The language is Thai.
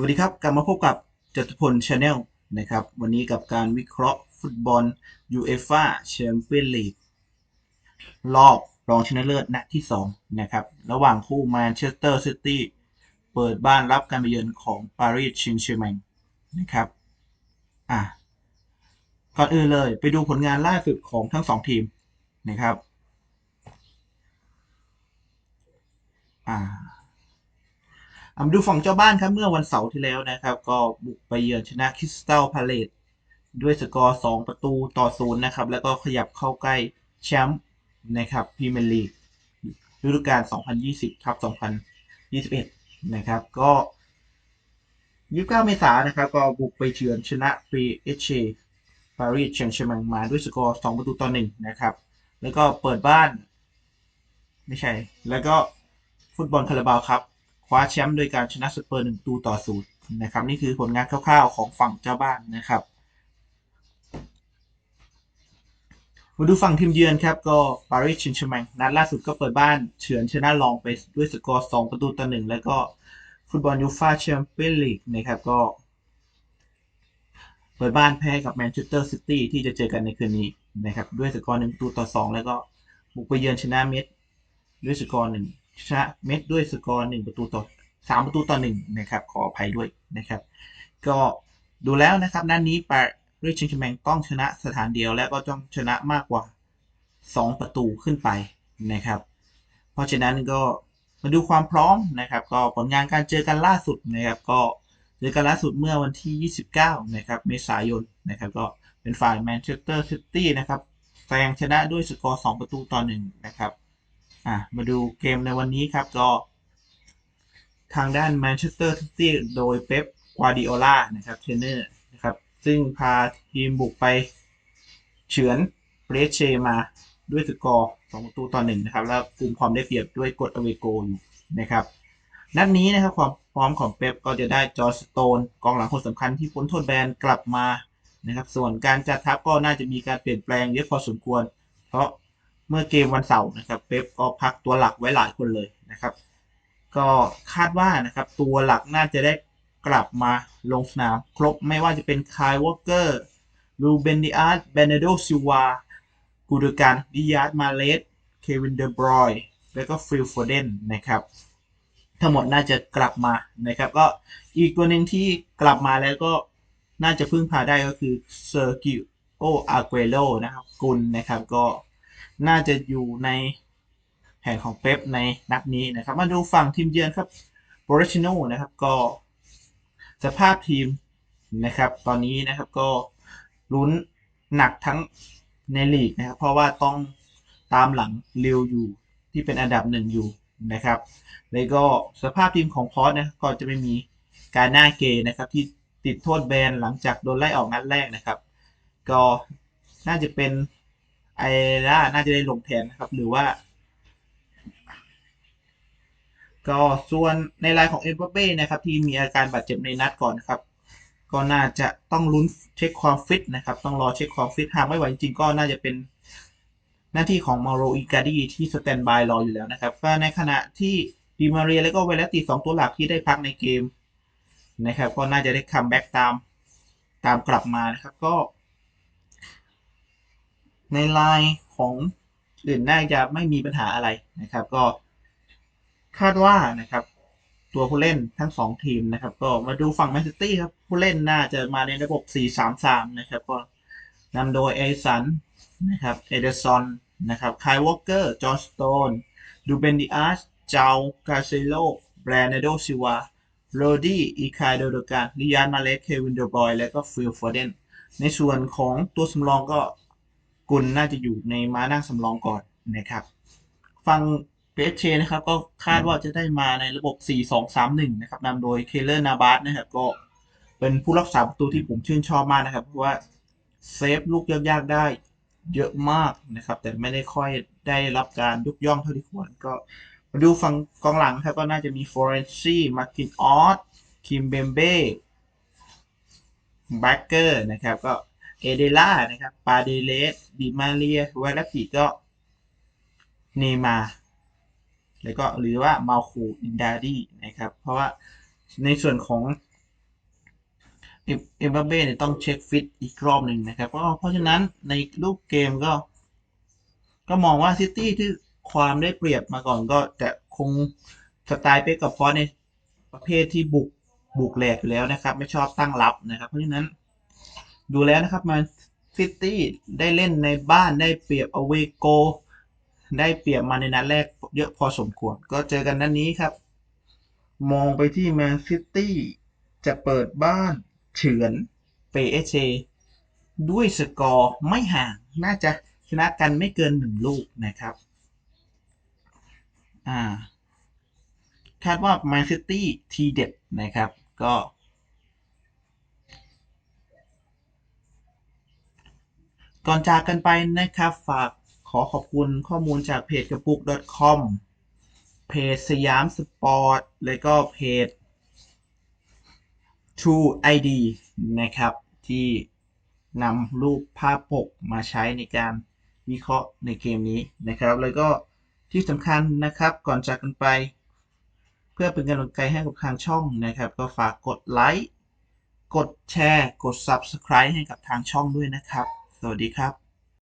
วัสดีครับ กลับมาพบกับจตุพลชาแนลนะครับ วันนี้กับการวิเคราะห์ฟุตบอล UEFA Champions League รอบรองชนะเลิศนัดที่ 2 นะครับ ระหว่างคู่แมนเชสเตอร์ซิตี้เปิดบ้านรับการไปเยือนของปารีสชิงเชอร์แมงนะครับอะก่อนอื่นเลยไปดูผลงานล่าสุดของทั้งสองทีมนะครับอ่า เอามาดูฝั่งเจ้าบ้านครับเมื่อวันเสาร์ที่แล้วนะครับ ก็บุกไปเยือนชนะคริสตัลพาเลตด้วยสกอร์ 2 ประตูต่อศูนย์นะครับ แล้วก็ขยับเข้าใกล้แชมป์นะครับพรีเมียร์ลีกฤดูกาล 2020ทับ2021 นะครับ ก็ 29 เมษายนนะครับ ก็บุกไปเยือนชนะปีเอชเชปารีสแชงเชอร์แมงมาด้วยสกอร์ 2 ประตูต่อ 1 นะครับ แล้วก็เปิดบ้าน ไม่ใช่ แล้วก็ฟุตบอลคาราบาวครับ คว้าแชมป์โดยการชนะสเปอร์หนึ่งตูต่อศูนย์นะครับ นี่คือผลงานคร่าวๆของฝั่งเจ้าบ้านนะครับมาดูฝั่งทีมเยือนครับก็ปารีสชิงแชร์แมงนัดล่าสุดก็เปิดบ้านเฉือนชนะลองไปด้วยสกอร์ 2 ประตูต่อหนึ่งแล้วก็ฟุตบอลยูฟ่าแชมเปี้ยนลีกนะครับก็ เปิดบ้านแพ้กับแมนเชสเตอร์ซิตี้ที่จะเจอกันในคืนนี้นะครับด้วยสกอร์หนึ่งประตูต่อสองแล้วก็บุกไปเยือนชนะเมดด้วยสกอร์หนึ่ง ชนะเม็ดด้วยสกอร์หนึ่งประตูต่อสามประตูต่อหนึ่งนะครับ ขออภัยด้วยนะครับ ก็ดูแล้วนะครับนัดนนี้ปารีสแชงเชอร์แมงต้องชนะสถานเดียวและก็ต้องชนะมากกว่า 2 ประตูขึ้นไปนะครับ เพราะฉะนั้นก็มาดูความพร้อมนะครับ ก็ผลงานการเจอกันล่าสุดนะครับ ก็เจอกันล่าสุดเมื่อวันที่ 29 นะครับ เมษายนนะครับ ก็เป็นฝ่ายแมนเชสเตอร์ซิตี้นะครับแซงชนะด้วยสกอร์ 2 ประตูต่อ1นะครับ อะมาดูเกมในวันนี้ครับก็ทางด้านแมนเชสเตอร์ซิตี้โดยเป๊ปกวาดิโอลานะครับเทรนเนอร์นะครับ ซึ่งพาทีมบุกไปเฉือนเบรเชมาด้วยสกอร์2ประตูต่อ1นะครับ แล้วกลุ่มความได้เปรียบด้วยกดอเวโกอยู่นะครับ นัดนี้นะครับความพร้อมของเป๊ปก็จะได้จอร์สโตนกองหลังคนสำคัญที่พ้นโทษแบนกลับมานะครับ ส่วนการจัดทัพก็น่าจะมีการเปลี่ยนแปลงเยอะพอสมควร เพราะ เมื่อเกมวันเสาร์นะครับเป๊ปก็พักตัวหลักไว้หลายคนเลยนะครับ ก็คาดว่านะครับตัวหลักน่าจะได้กลับมาลงสนามครบไม่ว่าจะเป็นคายวอลเกอร์ลูเบนดิอาร์ตเบเนโดซิวากูดการดิยาร์มาเลสเควินเดบรอยแล้วก็ฟิลโฟเดนนะครับทั้งหมดน่าจะกลับมานะครับก็อีกตัวหนึ่งที่กลับมาแล้วก็น่าจะพึ่งพาได้ก็คือเซอร์กิโออาเกโรนะครับกุลนะครับก็ น่าจะอยู่ในแผนของเป๊ปในนัดนี้นะครับ มาดูฝั่งทีมเยือนครับโบรชิโนนะครับก็สภาพทีมนะครับ ตอนนี้นะครับก็ลุ้นหนักทั้งในลีกนะครับ เพราะว่าต้องตามหลังเร็วอยู่ที่เป็นอันดับหนึ่งอยู่นะครับ แล้วก็สภาพทีมของพอสนะก็จะไม่มีการหน้าเกนะครับที่ติดโทษแบนหลังจากโดนไล่ออกนัดแรกนะครับ ก็น่าจะเป็น ไอร่าน่าจะได้ลงแทนนะครับ หรือว่า ก็ส่วนในรายของเอ็มบัปเป้นะครับ ที่มีอาการบาดเจ็บในนัดก่อนครับ ก็น่าจะต้องลุ้นเช็คความฟิตนะครับ ต้องรอเช็คความฟิตหากไม่ไหวจริงก็น่าจะเป็นหน้าที่ของมาโรอิกาดีที่สแตนบายรออยู่แล้วนะครับก็ในขณะที่ดีมาเรียและก็เวลติสองตัวหลักที่ได้พักในเกมนะครับ ก็น่าจะได้คัมแบ็กตามตามกลับมานะครับ ก็ ในไลน์ของอื่นน่าจะไม่มีปัญหาอะไรนะครับ ก็คาดว่านะครับ ตัวผู้เล่นทั้งสองทีมนะครับ ก็มาดูฝั่งแมนซิตี้ครับ ผู้เล่นน่าจะมาในระบบ 4-3-3 นะครับ ก็นำโดยเอซันนะครับเอเดอร์ซอนนะครับคายวอลเกอร์จอร์สโตนดูเบนดิอาสเจ้ากาเซโลแบรนโดซิวาโรดี้อีคายโดโดการลิยานมาเลสเควินเดอร์บอย และก็ฟิลฟอร์เดนในส่วนของตัวสำรองก็ กุลน่าจะอยู่ในม้านั่งสำรองก่อนนะครับ ฟังเปเชนะครับ ก็คาดว่าจะได้มาในระบบ 4-2-3-1 นะครับนำโดยเคเลอร์นาบาสนะครับ ก็เป็นผู้รักษาประตูที่ผมชื่นชอบมากนะครับ เพราะว่าเซฟลูกยากๆได้เยอะมากนะครับ แต่ไม่ได้ค่อยได้รับการยกย่องเท่าที่ควรก็มาดูฝั่งกองหลังครับก็น่าจะมีฟอร์เรนซี่มาร์กินออสคิมเบมเบ้แบ็กเกอร์นะครับ ก็ เอเดล่านะครับ ปาเดเลสดิมาเรียเวลปิก็เนมา แล้วก็หรือว่ามาคูอินดาดีนะครับ เพราะว่าในส่วนของเอ็มเบัเป้เนี่ยต้องเช็คฟิตอีกรอบหนึ่งนะครับเพราะเพราะฉะนั้นในรูปเกมก็ ก็มองว่าซิตี้ที่ความได้เปรียบมาก่อนก็จะคงสไตล์เป๊กกับฟอสในประเภทที่บุกบุกแหลกอยู่แล้วนะครับ ไม่ชอบตั้งรับนะครับ เพราะฉะนั้น ดูแล้วนะครับมาซิตี้ได้เล่นในบ้านได้เปรียบอเวโก ได้เปรียบมาในนัดแรกเยอะพอสมควร ก็เจอกันนัดนี้ครับ มองไปที่แมนซิตี้จะเปิดบ้านเฉือนเปเอเชด้วยสกอร์ไม่ห่าง น่าจะชนะกันไม่เกินหนึ่งลูกนะครับ อ่าคาดว่าแมนซิตี้ทีเด็ดนะครับ ก็ ก่อนจากกันไปนะครับ ฝากขอขอบคุณข้อมูลจากเพจกระปุก .com เพจสยามสปอร์ต แล้วก็เพจ True ID นะครับ ที่นำรูปภาพปกมาใช้ในการวิเคราะห์ในเกมนี้นะครับ แล้วก็ที่สำคัญนะครับก่อนจากกันไป เพื่อเป็นกำลังใจให้กับทางช่องนะครับ ก็ฝากกดไลค์ กดแชร์ กด Subscribe ให้กับทางช่องด้วยนะครับ สวัสดีครับ